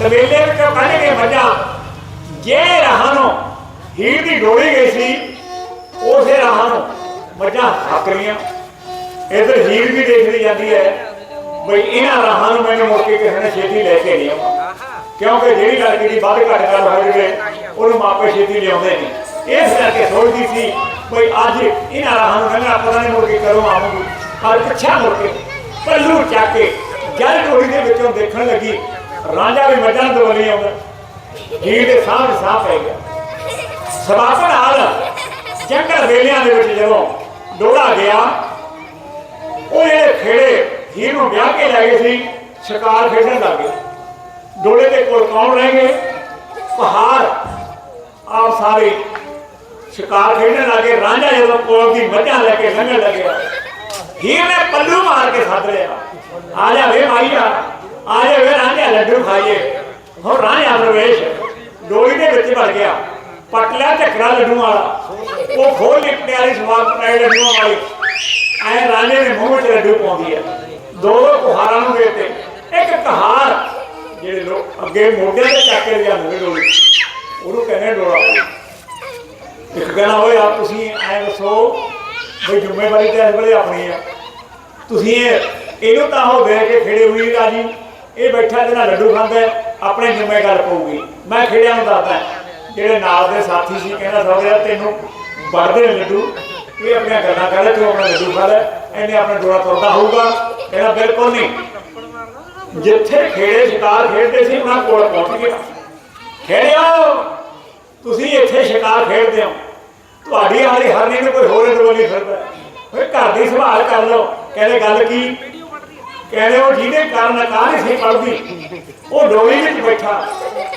ਤਬੇਲੇ ਵਿੱਚ ਕੱਢ ਕੇ ਮੱਝਾਂ। ਜੇ ਰਾਹਾਂ ਨੂੰ ਹੀਰ ਦੀ ਡੋਲੀ ਗਈ ਸੀ, ਉਸੇ ਰਾਹਾਂ ਨੂੰ ਮੱਝਾਂ ਹੱਕ ਰਹੀਆਂ। ਇਧਰ ਹੀਰ ਵੀ ਦੇਖਦੀ ਜਾਂਦੀ ਹੈ, ਬਈ ਇਹਨਾਂ ਰਾਹਾਂ ਨੂੰ ਮੈਨੂੰ ਮੁੜ ਕੇ ਕਿਸੇ ਨੇ ਛੇਤੀ ਲੈ ਕੇ ਨਹੀਂ ਆਉਣਾ। ਕਿਉਂਕਿ ਜਿਹੜੀ ਲੜਕੀ ਦੀ ਵੱਧ ਘੱਟ ਗੱਲ ਹੋ ਜਾਵੇ, ਉਹਨੂੰ ਮਾਪੇ ਛੇਤੀ ਲਿਆਉਂਦੇ ਨਹੀਂ। ਇਸ ਕਰਕੇ ਸੋਚਦੀ ਸੀ, ਬਈ ਅੱਜ ਇਹਨਾਂ ਰਾਹਾਂ ਨੂੰ ਲੰਘਣਾ ਪਤਾ ਨਹੀਂ ਮੁੜ ਕੇ ਕਦੋਂ ਆਵਾਂਗੀ ਪਰ ਪਿੱਛਾ ਮੁੜ ਕੇ ਪੱਲੂ ਚੱਕ ਕੇ ਜਲ ਟੋੜੀ ਦੇ ਵਿੱਚੋਂ ਦੇਖਣ ਲੱਗੀ ਰਾਂਝਾ ਵੀ ਮੱਝਾਂ ਤੋਂ ਨਹੀਂ ਆਉਂਦਾ। ਹੀਰ ਦੇ ਸਾਹਮਣੇ ਸਾਹ ਪੈ ਗਿਆ। ਸਵਾਪਨ ਹਾਲ, ਜੰਗਲ ਵੇਲਿਆਂ ਦੇ ਵਿੱਚ ਜਦੋਂ ਡੋਲਾ ਗਿਆ, ਉਹ ਜਿਹੜੇ ਖੇੜੇ ਹੀਰ ਨੂੰ ਵਿਆਹ ਕੇ ਲੈ ਗਏ ਸੀ ਸ਼ਿਕਾਰ ਖੇਡਣ ਲੱਗ ਗਏ ਡੋੜੇ ਦੇ ਕੋਲ ਕੌਣ ਰਹਿ ਗਏ? ਪਹਾੜ। ਆਪ ਸਾਰੇ ਸ਼ਿਕਾਰ ਖੇਡਣ ਲੱਗੇ ਰਾਂਝਾ ਜਦੋਂ ਕੋਲ ਦੀ ਮੱਝਾਂ ਲੈ ਕੇ ਲੰਘਣ ਲੱਗਿਆ। ਹੀਰ ਨੇ ਪੱਲੂ ਮਾਰ ਕੇ ਸੱਦ ਲਿਆ। ਆ ਜਾ ਵੇ ਮਾਈਆ ਆ ਜਾ ਵੇ ਰਾਂਝਾ ਲੱਡੂ ਖਾਈਏ। ਹੁਣ ਰਾਂਝਾ ਪ੍ਰਵੇਸ਼ ਡੋਲੀ ਦੇ ਵਿੱਚ ਵੜ ਗਿਆ। ਪਟ ਲਿਆ ਝਕੜਾ ਲੱਡੂ ਵਾਲਾ। ਉਹ ਖੋਲ ਲਿਪਟੇ ਵਾਲੀ ਸਵਾਦ ਪਟਾਈ ਲੱਡੂਆਂ ਵਾਲੀ। ਐ ਰਾਂਝੇ ਦੇ ਮੂੰਹ ਵਿੱਚ ਲੱਡੂ ਪਾਉਂਦੀ ਹੈ ਦੋ ਦੋ ਕੁਹਾਰਾਂ ਨੂੰ ਦੇਤੇ ਇੱਕ ਕਹਾਰ, ਜਿਹੜੇ ਲੋਕ ਅੱਗੇ ਮੋਢੇ ਤੇ ਚੱਕ ਕੇ ਲਿਆਉਂਦੇ ਡੋਲੀ। ਉਹਨੂੰ ਕਹਿੰਦੇ ਡੋਲਾ। ਇੱਕ ਕਹਿਣਾ ਹੋਏ ਆ ਤੁਸੀਂ ਐ ਦੱਸੋ ਬਈ ਜ਼ਿੰਮੇਵਾਰੀ ਤਾਂ ਇਸ ਵੇਲੇ ਆਪਣੀ ਆ। ਤੁਸੀਂ ਇਹਨੂੰ ਤਾਂ ਹੋ ਦੇ ਕੇ ਖੇੜੇ ਹੋਈ ਰਾਜੀ। ਇਹ ਬੈਠਾ ਇਹਦੇ ਲੱਡੂ ਖਾਂਦਾ ਆਪਣੇ ਜ਼ਿੰਮੇ ਗੱਲ ਪਊਗੀ। ਮੈਂ ਖੇੜਿਆਂ ਨੂੰ ਦੱਸਦਾ, ਜਿਹੜੇ ਨਾਲ ਦੇ ਸਾਥੀ ਸੀ, ਕਹਿੰਦਾ ਸੌਰਿਆ ਤੈਨੂੰ ਵੜਦੇ ਨੇ ਲੱਡੂ। ਇਹ ਆਪਣੀਆਂ ਗੱਲਾਂ ਕਰ ਲੈ ਤੂੰ ਆਪਣਾ ਲੱਡੂ ਖਾ ਲੈ, ਇਹਨੇ ਆਪਣਾ ਡੋਲਾ ਤੁਰਦਾ ਹੋਊਗਾ। ਕਹਿੰਦਾ, ਬਿਲਕੁਲ ਨਹੀਂ। ਜਿੱਥੇ ਖੇੜੇ, ਸ਼ਿਕਾਰ ਖੇਡਦੇ ਸੀ, ਉਹਨਾਂ ਕੋਲ ਪਹੁੰਚ ਗਿਆ। ਖੇੜਿਓ ਤੁਸੀਂ ਇੱਥੇ ਸ਼ਿਕਾਰ ਖੇਡਦੇ ਹੋ। ਤੁਹਾਡੀ ਹਾਲੀ ਹਰਨੀ ਨੂੰ ਕੋਈ ਹੋਰ ਇਧਰੋਂ ਫਿਰਦਾ। ਓਏ ਘਰ ਦੀ ਸੰਭਾਲ ਕਰ ਲਓ। ਕਹਿੰਦੇ, ਗੱਲ ਕੀ? ਕਹਿੰਦੇ ਉਹ ਜਿਹਦੇ ਕਾਰਨ ਕਾਂ ਸੀ ਪੜਦੀ ਉਹ ਡੋਲੀ ਵਿੱਚ ਬੈਠਾ।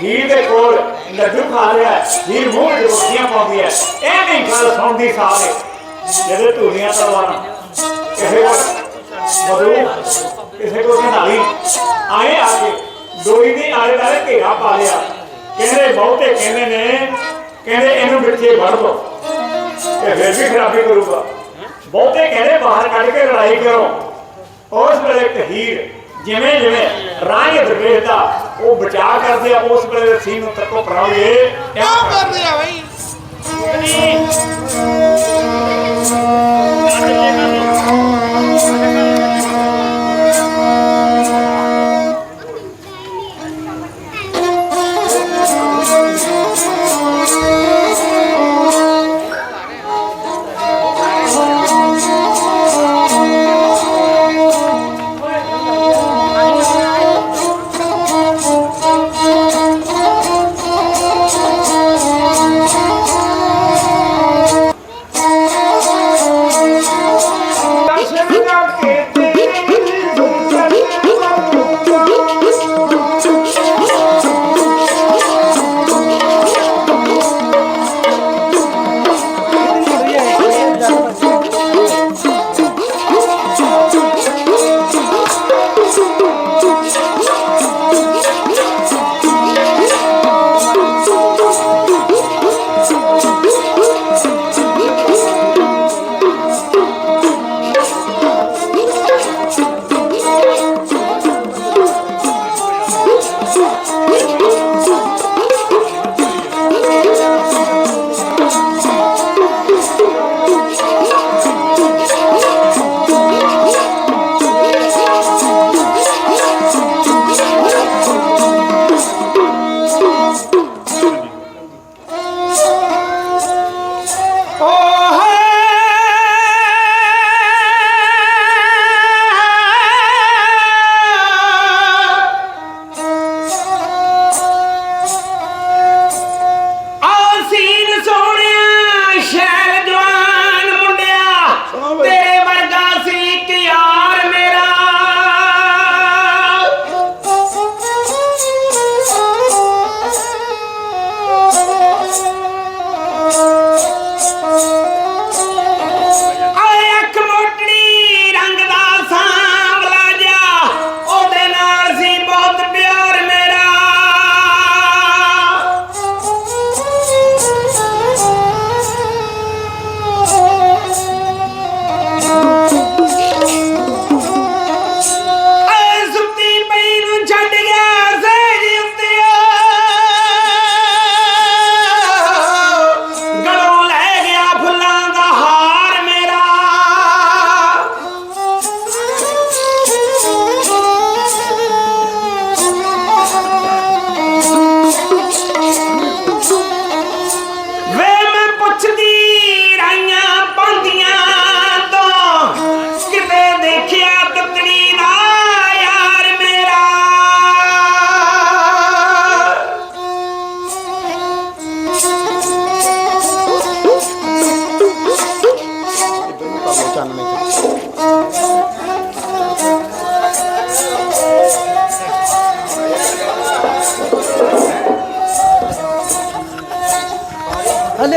ਹੀਰ ਦੇ ਕੋਲ ਲੱਡੂ ਖਾ ਰਿਹਾ ਹੈ। ਹੀਰ ਮੂੰਹ ਵਿੱਚ ਰੋਟੀਆਂ ਪਾਉਂਦੀ ਹੈ। ਇਹ ਨਹੀਂ ਗੱਲ ਸੁਣਦੀ ਸਾਰੇ ਜਿਹੜੇ ਧੂਲੀਆਂ ਤਲਵਾਰਾਂ। ਕਿਸੇ ਕੋਲ ਮਧੂ, ਕਿਸੇ ਕੋਲ ਨਾਲੀ ਆਏ ਆ ਕੇ ਡੋਰੀ ਦੇ ਆਲੇ ਦੁਆਲੇ ਘੇਰਾ ਪਾ ਲਿਆ। ਕਹਿੰਦੇ ਬਹੁਤੇ ਕਹਿੰਦੇ ਨੇ, ਕਹਿੰਦੇ ਇਹਨੂੰ ਵਿੱਚੇ ਵੜ ਦੋ। ਤੇ ਫਿਰ ਵੀ ਖਰਾਬੀ ਕਰੂਗਾ। ਬਹੁਤੇ ਕਹਿੰਦੇ ਬਾਹਰ ਕੱਢ ਕੇ ਲੜਾਈ ਕਰੋ। ਉਸ ਵੇਲੇ ਕਹੀਰ ਜਿਵੇਂ ਜਿਵੇਂ ਰਾਂਝ ਦਰਵੇਸ਼ ਦਾ ਉਹ ਬਚਾਅ ਕਰਦੇ ਆ ਉਸ ਵੇਲੇ ਸੀ ਨੂੰ ਤੱਕੋ ਪਰਾਉਏ ਕਿਆ ਕਰਦੇ ਆ ਬਈ। ਲਿਓ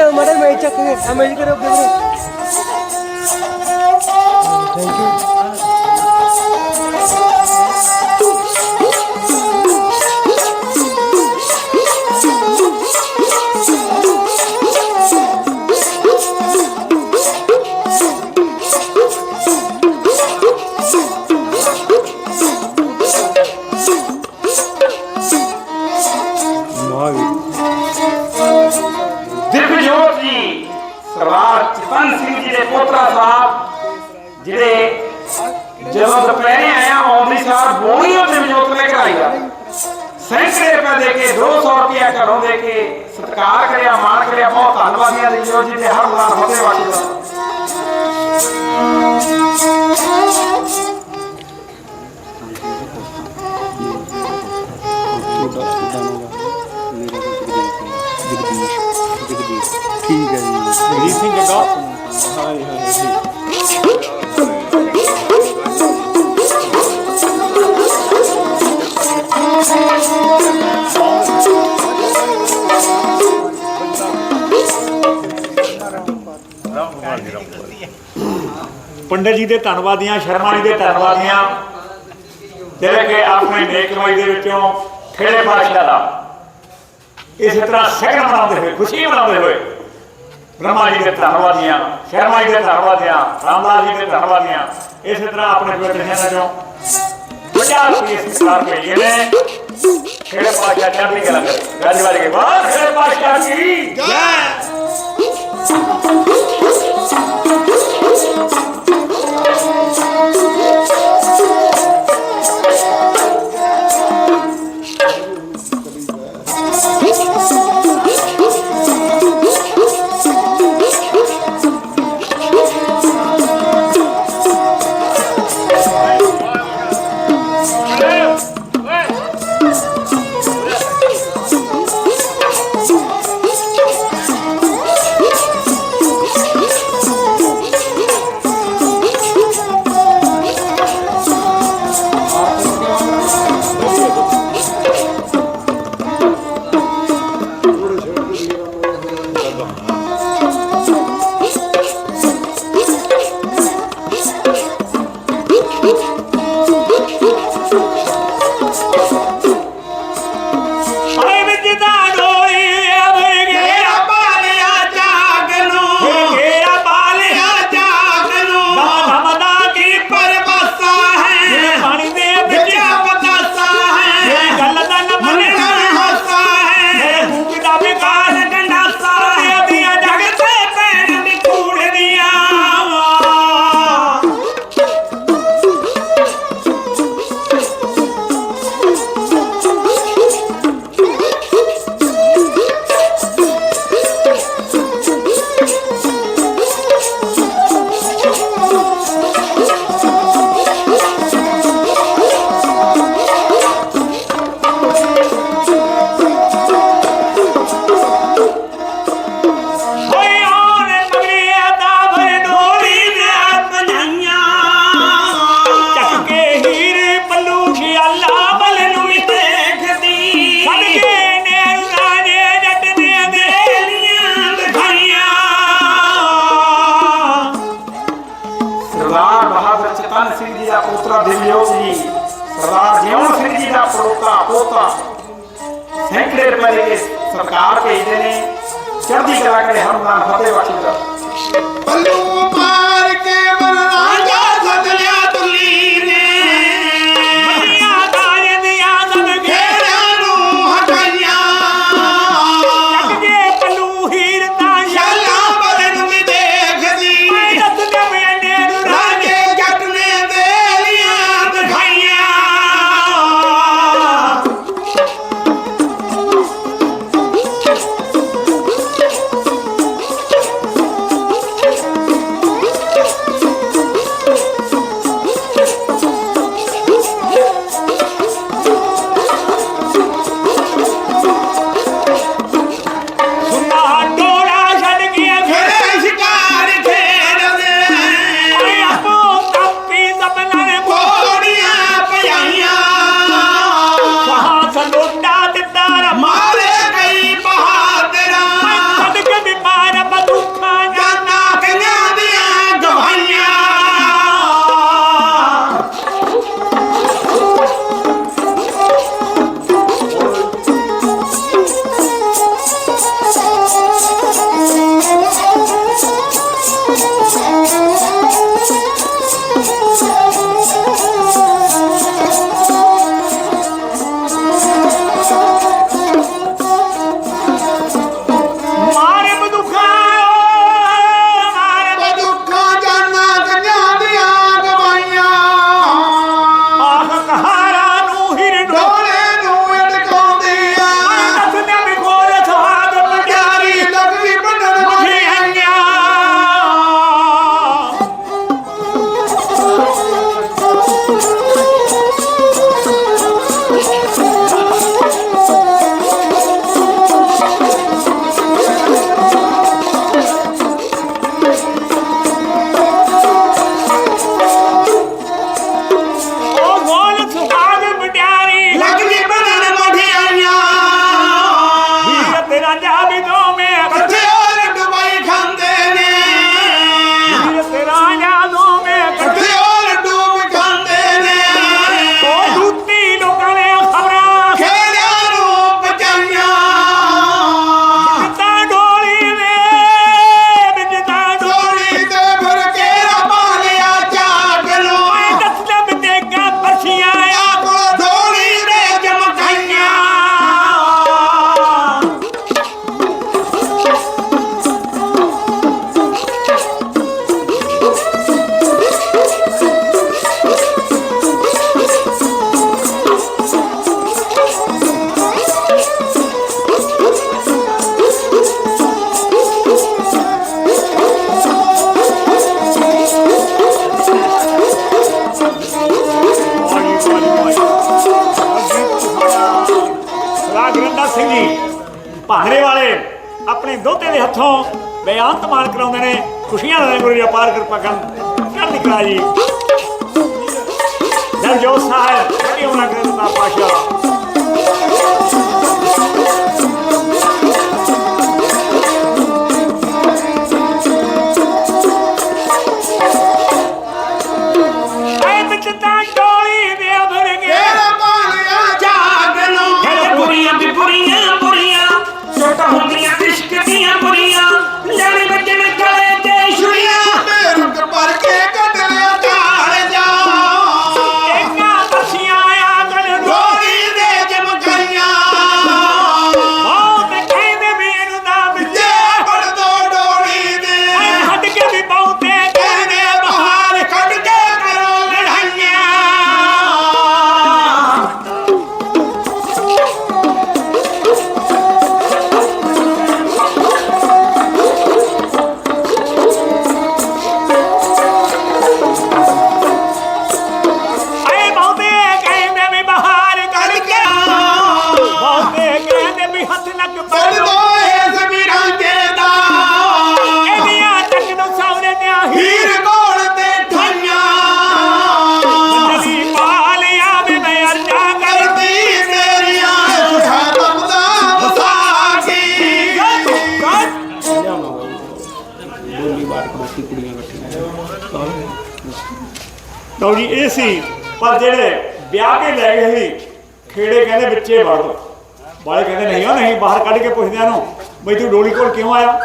ਮਾੜਾ ਮੈਂ ਚੱਕ ਕੇ। ਅਮੇਜ ਕਰੋ ਅੱਗੇ ਵੀਰੇ ਸਰਦਾਰ ਚਤਨ ਸਿੰਘ ਜੀ ਦੇ ਪੋਤਰਾ ਸਾਹਿਬ ਜਿਹੜੇ ਜਦੋਂ ਦੁਪਹਿਰੇ ਆਇਆ ਆਉਂਦੀ ਸਾਰ ਬੋਣੀਓ ਦਿਵਜੋਤ ਲੈ ਕੇ ਆਈਆ ਸੈਂਕੜੇ ਰੁਪਏ ਦੇ ਕੇ 200 ਰੁਪਏ ਘਰੋਂ ਦੇ ਕੇ ਸਤਿਕਾਰ ਕਰਿਆ ਮਾਣ ਕਰਿਆ ਬਹੁਤ ਧੰਨਵਾਦੀਆਂ ਦਿਵਜੋਤ ਜੀ ਦੇ ਹਰ ਮਾਨ ਹੋਦੇ ਵਾਲੀ ਠੀਕ ਜੀ ਸਿੰਘ ਜੱਗਾ ਹਾਂਜੀ ਹਾਂਜੀ ਪੰਡਤ ਜੀ ਦੇ ਧੰਨਵਾਦੀਆਂ ਸ਼ਰਮਾ ਜੀ ਦੇ ਧੰਨਵਾਦੀਆਂ ਜਿਹੜੇ ਕਿ ਆਪਣੇ ਨੇਕ ਕਮਾਈ ਦੇ ਵਿੱਚੋਂ ਖੇੜੇ ਪਾਤਸ਼ਾਹ ਦਾ। ਇਸੇ ਤਰ੍ਹਾਂ ਸਹਿਣ ਮਨਾਉਂਦੇ ਹੋਏ, ਖੁਸ਼ੀ ਮਨਾਉਂਦੇ ਹੋਏ ਬ੍ਰਹਮਾ ਜੀ ਦੇ ਧੰਨਵਾਦੀਆਂ, ਸ਼ਰਮਾ ਜੀ ਦੇ ਧੰਨਵਾਦੀਆਂ ਰਾਮਦਾਸ ਜੀ ਦੇ ਧੰਨਵਾਦੀਆਂ। ਇਸੇ ਤਰ੍ਹਾਂ ਆਪਣੇ ਬੇਟਿਆਂ ਚੋਂ ਪੰਜਾਹ ਰੁਪਏ ਸਤਿਕਾਰ ਭੇਜੇ ਨੇ, ਖੇੜੇ ਪਾਤਸ਼ਾਹ ਚੜ੍ਹਦੀ ਕਲਾ ਕਰੇ। ਗੱਜ ਵੱਜ ਕੇ ਬਾਹਰ ਖੇੜੇ ਪਾਤਸ਼ਾਹ ਕੀ? ਜੈ! ਸਿੰਘ ਪੋਤਾ। ਸੈਂਕੜੇ ਰੁਪਏ ਦੇ ਸਰਕਾਰ ਭੇਜਦੇ ਨੇ। ਚੜ੍ਹਦੀ ਕਲਾ ਕਰੇ ਹਰਮਾਨ ਫਤਿਹ ਬਖਸ਼ੀ ਦਾ ਪੱਲੂ ਮਾਰ ਦਾ ਕਿਰਪਾ ਕਰਨ। ਚੜ੍ਹਦੀ ਕਲਾ ਜੀ। ਜਲ ਜੋ ਸਾਹਿਬ ਕਿ ਉਹਨਾਂ ਕਰਤਾ ਪਾਸ਼ਾ ਲਓ ਜੀ, ਇਹ ਸੀ, ਪਰ ਜਿਹੜੇ ਵਿਆਹ ਕੇ ਲੈ ਗਏ ਸੀ, ਖੇੜੇ ਕਹਿੰਦੇ ਵਿੱਚੇ ਵੜ ਦੋ। ਬਾਲੇ ਕਹਿੰਦੇ, ਨਹੀਂ ਉਹ ਨਹੀਂ, ਬਾਹਰ ਕੱਢ ਕੇ ਪੁੱਛਦਿਆਂ ਨੂੰ ਬਈ ਤੂੰ ਡੋਲੀ ਕੋਲ ਕਿਉਂ ਆਇਆ?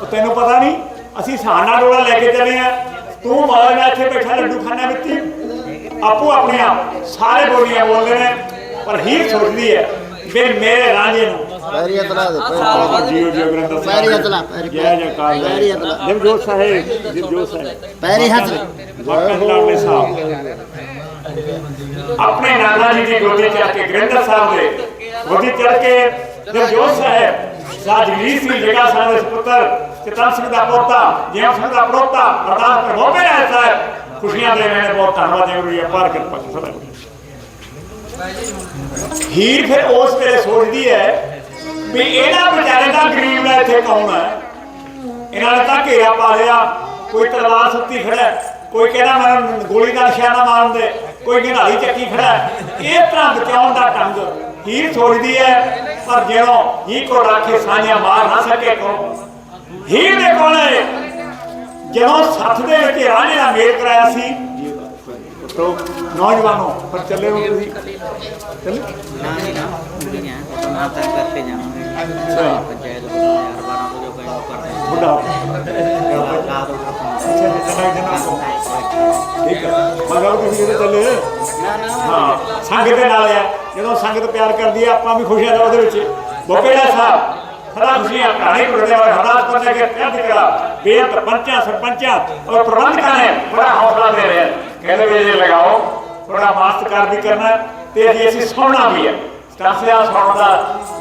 ਉਹ ਤੈਨੂੰ ਪਤਾ ਨਹੀਂ, ਅਸੀਂ ਸਾਨਾ ਡੋਲਾ ਲੈ ਕੇ ਚੱਲੇ ਆ। ਤੂੰ ਮਾਰ ਮੈਂ ਇੱਥੇ ਬੈਠਾ ਲੱਡੂ ਖਾਣਾ ਵਿੱਚ ਆਪੋ ਆਪਣੀਆਂ ਸਾਰੇ ਬੋਲੀਆਂ ਬੋਲਦੇ ਨੇ, ਪਰ ਹੀਰ ਸੋਚਦੀ ਹੈ ਵੀ ਮੇਰੇ ਰਾਂਝੇ ਨੂੰ ਪੈਰੀ ਅਤਲਾ ਦੇ ਆਹ ਜੀਓ ਜੀਓ ਗ੍ਰੰਥ ਸਾਹਿਬ ਪੈਰੀ ਹੱਥ ਲਾ, ਪੈਰੀ- ਜੈ ਜੈਕਾਰ ਪੈਰੀ ਹੱਥ ਲਾ। ਜਗਜੋਤ ਸਾਹਿਬ ਜਗਜੋਤ ਸਾਹਿਬ ਪੈਰੀ ਹੱਥ ਵਕਤ ਲਾਲੇ ਸਾਹਿਬ ਆਪਣੇ ਨਾਨਾ ਜੀ ਦੀ ਗੋਦੀ ਚੜ ਕੇ ਗ੍ਰੰਥ ਸਾਹਿਬ ਦੇ ਗੋਦੀ ਚੜ ਕੇ ਜਗਜੋਤ ਸਾਹਿਬ ਸਾਜਲੀ ਸੀ ਜਗਾ ਸਾਹਿਬ ਦੇ ਪੁੱਤਰ ਚਤਨ ਸਿੰਘ ਦਾ ਪੋਤਾ ਜਿਉ ਸਿੰਘ ਦਾ ਪੜੋਤਾ ਅਰਦਾਸ ਕਰ ਹੋਵੇ ਹੈ ਸਾਹਿਬ ਖੁਸ਼ੀਆਂ ਦੇ ਰਹੇ ਨੇ ਬਹੁਤ ਧੰਨਵਾਦ ਜੀ ਗੁਰੂ ਜੀ ਪਾਰ ਕਿਰਪਾ ਕਰੋ ਹੀਰ ਫਿਰ ਉਸ ਵੇਲੇ ਸੋਚਦੀ ਹੈ ਵੀ ਇਹਦਾ ਵਿਚਾਰੇ ਦਾ ਗਰੀਬ ਦਾ ਇੱਥੇ ਕੌਣ ਹੈ ਇਹਨਾਂ ਨੇ ਤਾਂ ਘੇਰਾ ਪਾ ਲਿਆ ਕੋਈ ਤਲਵਾਰ ਸੁੱਤੀ ਖੜਾ ਕੋਈ ਕਹਿੰਦਾ ਮੈਨੂੰ ਗੋਲੀ ਦਾ ਨਿਸ਼ਾਨਾ ਮਾਰਨ ਦੇ ਕੋਈ ਗੰਢਾਈ ਚੱਕੀ ਖੜਾ। ਇਹ ਤਰ੍ਹਾਂ ਬਚਾਉਣ ਦਾ ਢੰਗ ਹੀਰ ਸੋਚਦੀ ਹੈ ਪਰ ਜਿਉਂ ਹੀ ਕੋ ਰਾਖੇ ਸਾਂਝਾ ਮਾਰ ਨਾ ਸਕੇ ਕੋ ਹੀਰ ਦੇ ਕੋਲ ਜਦੋਂ ਸੱਥ ਦੇ ਵਿੱਚ ਰਾਣੇ ਦਾ ਮੇਲ ਕਰਾਇਆ ਸੀ ਤੋ ਨੌਜਵਾਨੋ ਪਰ ਚੱਲੇ ਹੋ ਤੁਸੀਂ ਚੱਲੇ ਨਾ ਨਹੀਂ ਨਾ ਪੂਰੀ ਨਹੀਂ ਹੈ ਨਾ ਤਾਂ ਕਰਕੇ ਜਾਵਾਂਗੇ ਪੰਚਾਇਤ ਯਾਰ ਬਾਰਾਂ ਤੋਂ ਜੋ ਕਹੀਂ ਕਰਦੇ ਬੁੱਢਾ ਲਾ ਦੋ ਅੱਛਾ ਜਨਾ ਜਨਾ ਠੀਕ ਹੈ ਮਗਰ ਤੁਸੀਂ ਕਿਤੇ ਚੱਲੇ ਹਾਂ ਸੰਗਤ ਦੇ ਨਾਲ ਆ ਜਦੋਂ ਸੰਗਤ ਪਿਆਰ ਕਰਦੀ ਹੈ ਆਪਾਂ ਵੀ ਖੁਸ਼ ਹਾਂ ਉਹਦੇ ਵਿੱਚ ਬੋਪੇੜਾ ਸਾਹਿਬ ਸਦਾ ਖੁਸ਼ੀਆਂ ਕਹਾਣੀ ਕਰਦੇ ਹੋਏ ਹਰਦਾਸ ਕਰਨੇ ਕੇ ਪਿਆਰ ਕਰਾ ਬੇਅੰਤ ਪੰਚਾਂ ਸਰਪੰਚਾਂ ਔਰ ਪ੍ਰਬੰਧਕਾਂ ਨੇ ਬੜਾ ਹੌਸਲਾ ਦੇ ਰਹੇ ਕਹਿੰਦੇ ਵੀ ਇਹ ਲਗਾਓ ਥੋੜਾ ਮਾਸਤਕਾਰ ਵੀ ਕਰਨਾ ਤੇ ਅਸੀਂ ਅਸੀਂ ਸੌਣਾ ਵੀ ਹੈ। ਸਟਾਫਿਆ ਸੌਣ ਦਾ।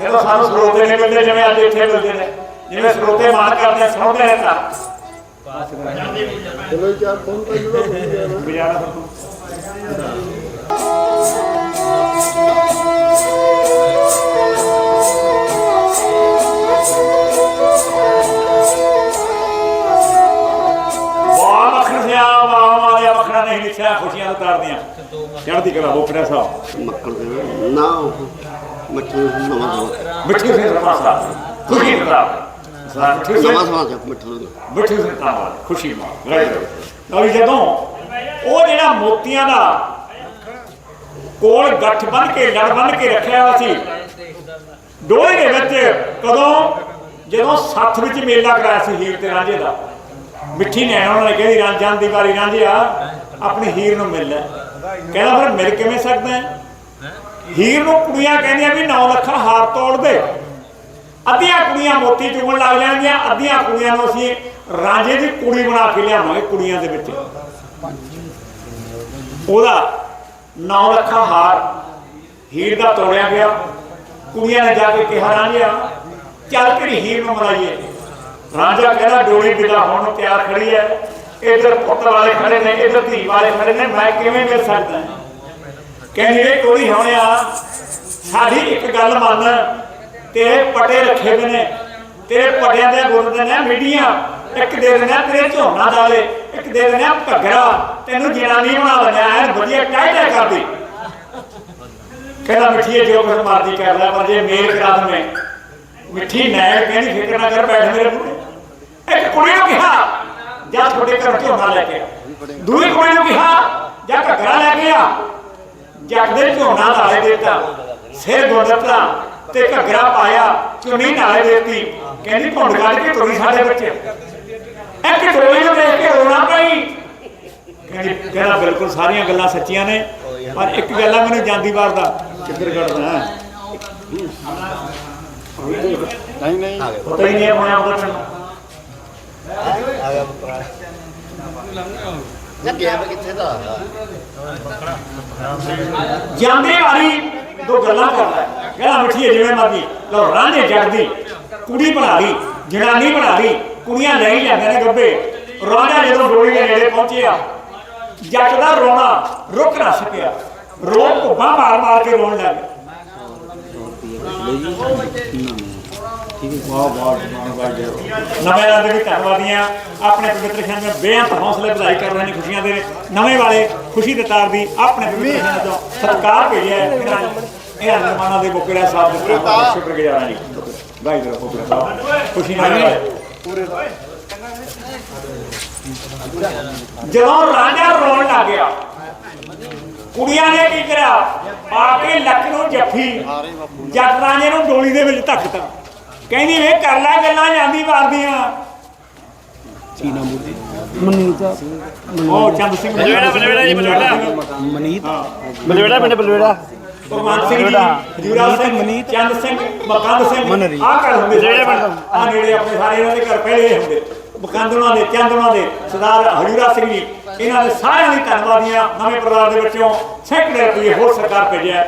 ਜਦੋਂ ਸਾਨੂੰ ਸਰੋਤੇ ਨਹੀਂ ਮਿਲਦੇ ਜਿਵੇਂ ਅੱਜ ਇੱਥੇ ਮਿਲਦੇ ਨੇ। ਜਿਵੇਂ ਸਰੋਤੇ ਮਾਨ ਕਰਦੇ ਸੌਂਦੇ ਨੇ ਤਾਂ। ਚਲੋ ਚਾਰ ਫੋਨ ਕਰ ਲਓ ਤੂੰ ਵਾਹ ਮੱਖਣ ਸਿਆ ਵਾਹ ਵਾਲਿਆ ਮੱਖਣਾ ਨਹੀਂ ਲਿਖਿਆ ਖੁਸ਼ੀਆਂ ਉਤਾਰਦੀਆਂ ਚੜ੍ਹਦੀ ਕਲਾ ਬੋਪੜਾ ਸਾਹਿਬ ਮੱਕੜ ਦੇ ਨਾ ਮੱਠੀ ਨਵਾਂ ਨਵਾਂ। ਮਿੱਠੂ ਸਿੰਘ ਰਮਾ ਸਾਹਿਬ ਖੁਸ਼ੀ ਦਾ ਸਾਹਿਬ ਮਿੱਠੂ ਸਿੰਘ ਨਵਾਂ ਨਵਾਂ ਮੱਠੀ ਮਿੱਠੂ ਸਿੰਘ ਧੰਨਵਾਦ ਖੁਸ਼ੀ ਮਾਂ ਰਾਈਟ ਜੀ, ਜਦੋਂ ਉਹ ਜਿਹੜਾ ਮੋਤੀਆਂ ਦਾ ਕੋਲ ਗੱਠ ਬੰਨ ਕੇ ਲੜ ਬੰਨ ਕੇ ਰੱਖਿਆ ਹੋਇਆ ਸੀ ਡੋਲੇ ਦੇ ਵਿੱਚ ਕਦੋਂ ਜਦੋਂ ਸੱਥ ਵਿੱਚ ਮੇਲਾ ਕਰਾਇਆ ਸੀ ਹੀਰ ਤੇ ਰਾਂਝੇ ਦਾ ਮਿੱਠੀ ਨੈਣ ਉਹਨਾਂ ਨੇ ਕਹਿੰਦੀ ਰਾਂਝਾਂ ਦੀ ਵਾਰੀ ਰਾਂਝਿਆ ਆਪਣੀ ਹੀਰ ਨੂੰ ਮਿਲ ਲੈ। ਕਹਿੰਦਾ ਫਿਰ ਮਿਲ ਕਿਵੇਂ ਸਕਦਾ ਹੈ? ਹੀਰ ਨੂੰ ਕੁੜੀਆਂ ਕਹਿੰਦੀਆਂ ਵੀ 9 ਲੱਖਾਂ ਹਾਰ ਤੋੜ ਦੇ। ਅੱਧੀਆਂ ਕੁੜੀਆਂ ਮੋਤੀ ਚੁਗਣ ਲੱਗ ਜਾਣਗੀਆਂ, ਅੱਧੀਆਂ ਕੁੜੀਆਂ ਨੂੰ ਅਸੀਂ ਰਾਂਝੇ ਦੀ ਕੁੜੀ ਬਣਾ ਕੇ ਲਿਆਵਾਂਗੇ ਕੁੜੀਆਂ ਦੇ ਵਿੱਚ। ਉਹਦਾ 9 ਲੱਖਾਂ ਹਾਰ ਹੀਰ ਦਾ ਤੋੜਿਆ ਗਿਆ। ਕੁੜੀਆਂ ਨੇ ਜਾ ਕੇ ਕਿਹਾ ਰਾਂਝਿਆ ਚੱਲ ਕਿਹੜੀ ਹੀਰ ਨੂੰ ਮਰਾਈਏ। ਰਾਂਝਾ ਕਹਿੰਦਾ ਡੋਲੀ ਵਿਦਾ ਹੋਣ ਤਿਆਰ ਖੜੀ ਹੈ। ਇਧਰ ਪੁੱਤ ਵਾਲੇ ਖੜੇ ਨੇ, ਇਧਰ ਧੀ ਵਾਲੇ ਖੜੇ ਨੇ, ਮੈਂ ਕਿਵੇਂ ਮਿਲ ਸਕਦਾ? ਕਹਿੰਦੀ ਕੋਈ ਹੋਣਿਆ ਸਾਡੀ ਇੱਕ ਗੱਲ ਮੰਨ, ਤੇਰੇ ਪਟੇ ਰੱਖੇ ਹੋਏ ਨੇ, ਤੇਰੇ ਪਟਿਆਂ ਦੇ ਗੁਰ ਨੇ ਮਿੱਡੀਆਂ, ਇੱਕ ਦੇ ਦੇਣਾ ਤੇਰੇ ਝੋਨਾ ਦਾਲੇ, ਇੱਕ ਦੇ ਦੇਣਾ ਘੱਗਰਾ ਤੈਨੂੰ ਜਨਾਨੀ ਬਣਾ ਲੈਣਾ ਐ ਵਧੀਆ ਟਾਈਟਾ ਕਰਦੀ। ਕਹਿੰਦਾ ਮਿੱਠੀਏ ਜੋ ਕੁਝ ਮਰਜ਼ੀ ਕਰ ਲੈ, ਪਰ ਜੇ ਮੇਲ ਕਰਾ ਦਵੇਂ, ਮਿੱਠੀ ਨੈਣ ਕਹਿੰਦੀ, ਫਿਕਰ ਨਾ ਕਰ, ਬੈਠ ਮੇਰੇ ਮੂਹਰੇ। ਜਾ ਤੁਹਾਡੇ ਘਰ ਝੋਨਾ ਲੈ ਕੇ ਆ। ਦੂਜੀ ਕੁੜੀ ਨੂੰ ਕਿਹਾ ਜਾ ਘੱਗਰਾ ਲੈ ਕੇ ਆ ਜੱਗ ਦੇ ਝੋਨਾ ਨਾਲੇ ਦਿੱਤਾ ਸਿਰ ਗੁੰਦਤਾ ਤੇ ਘੱਗਰਾ ਪਾਇਆ ਚੁੰਨੀ ਨਾਲੇ ਦਿੱਤੀ। ਕਹਿੰਦੀ ਭੁੰਡ ਕੱਢ ਕੇ ਤੁਰੀ ਸਾਡੇ ਵਿੱਚ ਇੱਕ ਟੋਲੀ ਨੂੰ ਦੇਖ ਕੇ ਰੋਣਾ ਪਈ? ਕਹਿੰਦੀ ਕਹਿੰਦਾ ਬਿਲਕੁਲ ਸਾਰੀਆਂ ਗੱਲਾਂ ਸੱਚੀਆਂ ਨੇ ਪਰ ਇੱਕ ਗੱਲ ਆ ਮੈਨੂੰ ਜਾਂਦੀ ਵਾਰ ਦਾ। ਕਿੱਧਰ ਕੱਢਦਾ ਨਹੀਂ ਨਹੀਂ। ਪਤਾ ਹੀ ਨਹੀਂ ਹੈ ਮੈਂ ਉਹਦਾ ਤੈਨੂੰ ਲੱਗਿਆ ਵਾ ਕਿੱਥੇ ਦਾ ਜਾਂਦੇ ਵਾਰੀ ਦੋ ਗੱਲਾਂ ਕਰਦਾ ਹੈ। ਕਹਿੰਦਾ ਮਿੱਠੀਏ ਜਿਵੇਂ ਮਰਦੀ ਲੋ ਰਾਂਝੇ ਜਗਦੀ, ਕੁੜੀ ਬਣਾ ਲਈ। ਜਨਾਨੀ ਬਣਾ ਲਈ, ਕੁੜੀਆਂ ਲੈ ਹੀ ਜਾਂਦੇ ਨੇ ਗੱਬੇ। ਰਾਂਝਾ ਜਦੋਂ ਡੋਲੀ ਦੇ ਨੇੜੇ ਪਹੁੰਚਿਆ, ਜੱਟ ਦਾ ਰੋਣਾ ਰੁਕ ਨਾ ਸਕਿਆ। ਰੋ ਭੁੱਬਾ ਮਾਰ ਮਾਰ ਕੇ ਰੋਣ ਲੱਗ ਗਿਆ। ਨਵੇਂ ਵਾਲੇ ਦੇ ਧੰਨਵਾਦੀਆਂ ਆਪਣੇ ਪਵਿੱਤਰ ਖਿਆਲ ਵਿੱਚ ਬੇਅੰਤ ਹੌਸਲੇ ਵਧਾਈ ਕਰ ਰਹੇ ਨੇ ਖੁਸ਼ੀਆਂ ਦੇ ਨਵੇਂ ਵਾਲੇ ਖੁਸ਼ੀ ਦੇ ਤਾਰ ਦੀ ਆਪਣੇ ਪਵਿੱਤਰ ਖਿਆਲ ਤੋਂ ਸਤਿਕਾਰ ਭੇਜਿਆ ਹੈ। ਇਹਨਾਂ ਨਿਰਮਾਣਾ ਦੇ ਬੁਕਰਾ ਸਾਹਿਬ ਦੇ ਸ਼ੁਕਰਗੁਜ਼ਾਰ ਹਾਂ ਜੀ। ਭਾਈ ਦਾ ਬੁਕਰਾ ਸਾਹਿਬ ਖੁਸ਼ੀ ਨਾਲ ਪੂਰੇ ਜਦੋਂ ਰਾਜਾ ਰੋਣ ਲੱਗ ਗਿਆ ਕੁੜੀਆਂ ਨੇ ਕੀ ਕਰਿਆ? ਆ ਕੇ ਲੱਕ ਨੂੰ ਜੱਫੀ ਜੱਟ ਰਾਜੇ ਨੂੰ ਡੋਲੀ ਦੇ ਵਿੱਚ ਧੱਕਤਾ ਕਹਿੰਦੀ ਵੇ ਕਰ ਲੈ ਗੱਲਾਂ ਜਾਂਦੀ ਮਾਰਦੀਆਂ ਮਨੀਤ ਉਹ ਚੰਦ ਸਿੰਘ ਬਲਵੇੜਾ ਬਲਵੇੜਾ ਜੀ ਬਲਵੇੜਾ। ਮਨੀਤ? ਬਲਵੇੜਾ ਪਿੰਡ ਬਲਵੇੜਾ। ਪਰਮਾਨ ਸਿੰਘ ਜੀ ਹਜੂਰਾ ਸਿੰਘ ਮਨੀਤ। ਚੰਦ ਸਿੰਘ ਮਕੰਦ ਸਿੰਘ। ਆਹ ਘਰ ਹੁੰਦੇ ਜਿਹੜੇ ਆ ਨੇੜੇ ਆਪਣੇ ਸਾਰੇ ਇਹਨਾਂ ਦੇ ਘਰ ਪਹਿਲੇ ਹੁੰਦੇ। ਮਕੰਦਣਾ ਦੇ ਚੰਦਣਾ ਦੇ ਸਰਦਾਰ ਹਜੂਰਾ ਸਿੰਘ ਜੀ। ਇਹਨਾਂ ਦੇ ਸਾਰਿਆਂ ਦੀ ਧੰਨਵਾਦੀਆਂ ਨਵੇਂ ਪਰਿਵਾਰ ਦੇ ਵਿੱਚੋਂ ਸੈਂਕੜੇ ਰੁਪਏ ਹੋਰ ਸਰਕਾਰ ਭੇਜਿਆ।